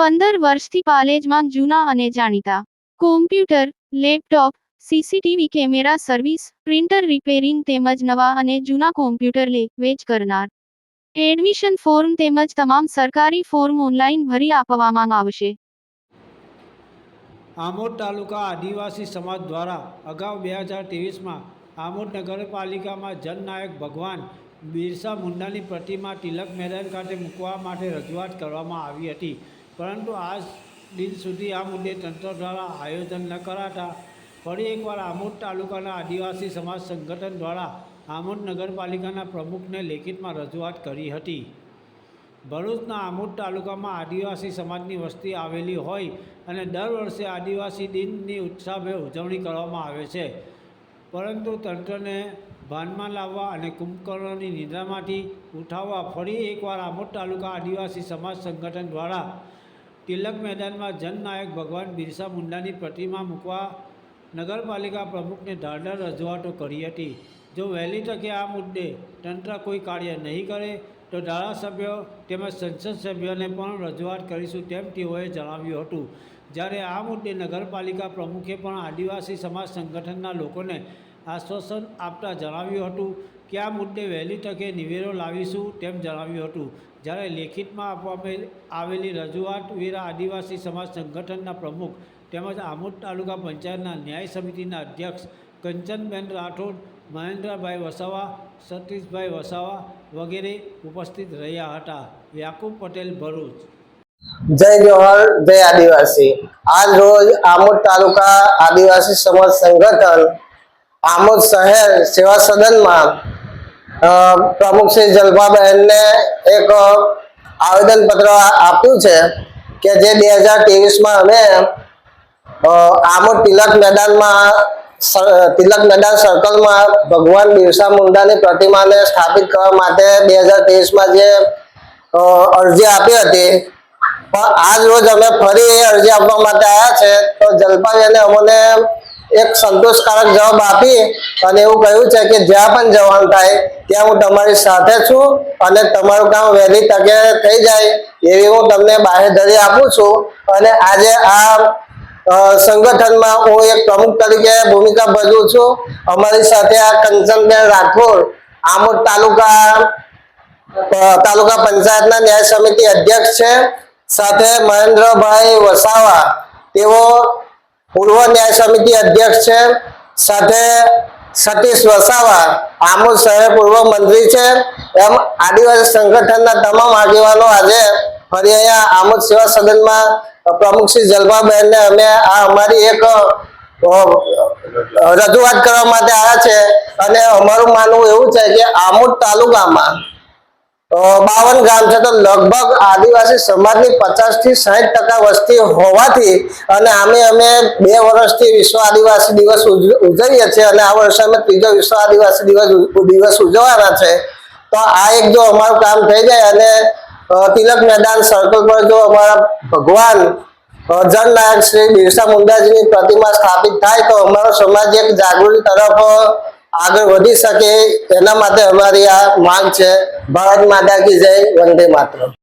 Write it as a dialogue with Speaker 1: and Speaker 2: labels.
Speaker 1: પંદર વર્ષથી પાલેજમાં જૂના અને જાણીતા. Computer laptop CCTV camera service printer repairing તેમજ નવા અને જૂના કોમ્પ્યુટર લે, વેચ કરનાર. એડમિશન ફોર્મ તેમજ તમામ સરકારી ફોર્મ ઓનલાઈન ભરી આપવામાં આવશે.
Speaker 2: આમોદ તાલુકા આદિવાસી સમાજ દ્વારા અગાઉ બે હજાર ત્રેવીસમાં આમોદ નગરપાલિકામાં જનનાયક ભગવાન બિરસા મુંડાની પ્રતિમા તિલક મેદાન ખાતે મૂકવા માટે રજૂઆત કરવામાં આવી હતી. પરંતુ આજ દિન સુધી આ મુદ્દે તંત્ર દ્વારા આયોજન ન કરાતા ફરી એકવાર આમોદ તાલુકાના આદિવાસી સમાજ સંગઠન દ્વારા આમોદ નગરપાલિકાના પ્રમુખને લેખિતમાં રજૂઆત કરી હતી. ભરૂચના આમોદ તાલુકામાં આદિવાસી સમાજની વસ્તી આવેલી હોય અને દર વર્ષે આદિવાસી દિનની ઉત્સાહભેર ઉજવણી કરવામાં આવે છે. પરંતુ તંત્રને ભાનમાં લાવવા અને કુંભકર્ણની નિંદ્રામાંથી ઉઠાવવા ફરી એકવાર આમોદ તાલુકા આદિવાસી સમાજ સંગઠન દ્વારા તિલક મેદાનમાં જનનાયક ભગવાન બિરસા મુંડાની પ્રતિમા મૂકવા નગરપાલિકા પ્રમુખને ધારદાર રજૂઆતો કરી હતી. જો વહેલી તકે આ મુદ્દે તંત્ર કોઈ કાર્ય નહીં કરે, તો ધારાસભ્યો તેમજ સંસદ સભ્યોને પણ રજૂઆત કરીશું તેમ તેઓએ જણાવ્યું હતું. જ્યારે આ મુદ્દે નગરપાલિકા પ્રમુખે પણ આદિવાસી સમાજ સંગઠનના લોકોને આશ્વાસન આપતા જણાવ્યું હતું કે આ મુદ્દે વહેલી તકે નિવેડો લાવીશું તેમ જણાવ્યું હતું. જ્યારે લેખિતમાં આપવામાં આવેલી રજૂઆત વીરા આદિવાસી સમાજ સંગઠનના પ્રમુખ તેમજ આમોદ તાલુકા પંચાયતના ન્યાય સમિતિના અધ્યક્ષ કંચનબેન રાઠોડ, મહેન્દ્રભાઈ વસાવા, સતીશભાઈ વસાવા વગેરે ઉપસ્થિત રહ્યા હતા. યાકુબ પટેલ, ભરૂચ.
Speaker 3: જય જોહર જય આદિવાસી. આજ રોજ આમોદ તાલુકા આદિવાસી સમાજ સંગઠન આમોદ શહેર સેવા સદનમાં પ્રમુખ શ્રી જલપાબહેનને એક આવેદન પત્ર આપ્યું છે કે જે બે હજાર ત્રેવીસમાં અમે આમોદ તિલક મેદાનમાં તિલક મેદાન સર્કલમાં ભગવાન બિરસા મુંડાની પ્રતિમાને સ્થાપિત કરવા માટે બે હજાર ત્રેવીસમાં જે અરજી આપી હતી. પણ આજ રોજ અમે ફરી એ અરજી આપવા માટે આવ્યા છે. તો જલપાબેને અમને એક સંતોષકારક જવાબ આપી અને એવું કહ્યું છે કે જ્યાં પણ જવાનું થાય, ત્યાં હું તમારી સાથે છું અને તમારું કામ વહેલી તકે થઈ જાય એવી હું તમને બાહેધરી આપું છું. અને આજે આ સંગઠનમાં હું એક પ્રમુખ તરીકે ભૂમિકા ભજવું છું. અમારી સાથે આ કંચનબેન રાઠોડ, આમોદ તાલુકા તાલુકા પંચાયતના ન્યાય સમિતિ અધ્યક્ષ છે. સાથે મહેન્દ્રભાઈ વસાવા, તેઓ પૂર્વ ન્યાય સમિતિ અધ્યક્ષ છે, સાથે સતીશ વસાવા, આમોદ શહેર પૂર્વ મંત્રી છે, એમ આદિવાસી સંગઠનના તમામ આગેવાનો આજે ફરી અહીંયા આમોદ સેવા સદનમાં પ્રમુખ શ્રી જલભાબહેનને અમે આ અમારી એક રજૂઆત કરવા માટે આવ્યા છે. અને અમારું માનવું એવું છે કે આમોદ તાલુકામાં બાવન ગામ છે. તો લગભગ આદિવાસી સમાજની પચાસથી સાહીઠ ટકા વસ્તી હોવાથી અને અમે અમે બે વર્ષથી વિશ્વ આદિવાસી દિવસ ઉજ- ઉજવીએ છીએ અને આ વર્ષે અમે ત્રીજો વિશ્વ આદિવાસી દિવસ દિવસ ઉજવવાના છે. તો આ એક જો અમારું કામ થઈ જાય અને તિલક મેદાન સર્કલ પર જો અમારા ભગવાન જનનાયક શ્રી બિરસા મુંડાજીની પ્રતિમા સ્થાપિત થાય તો અમારો સમાજ એક જાગૃતિ તરફ આગળ વધી શકે. એના માટે અમારી આ માંગ છે. ભારત માતા કી જય. વંદે માતરમ.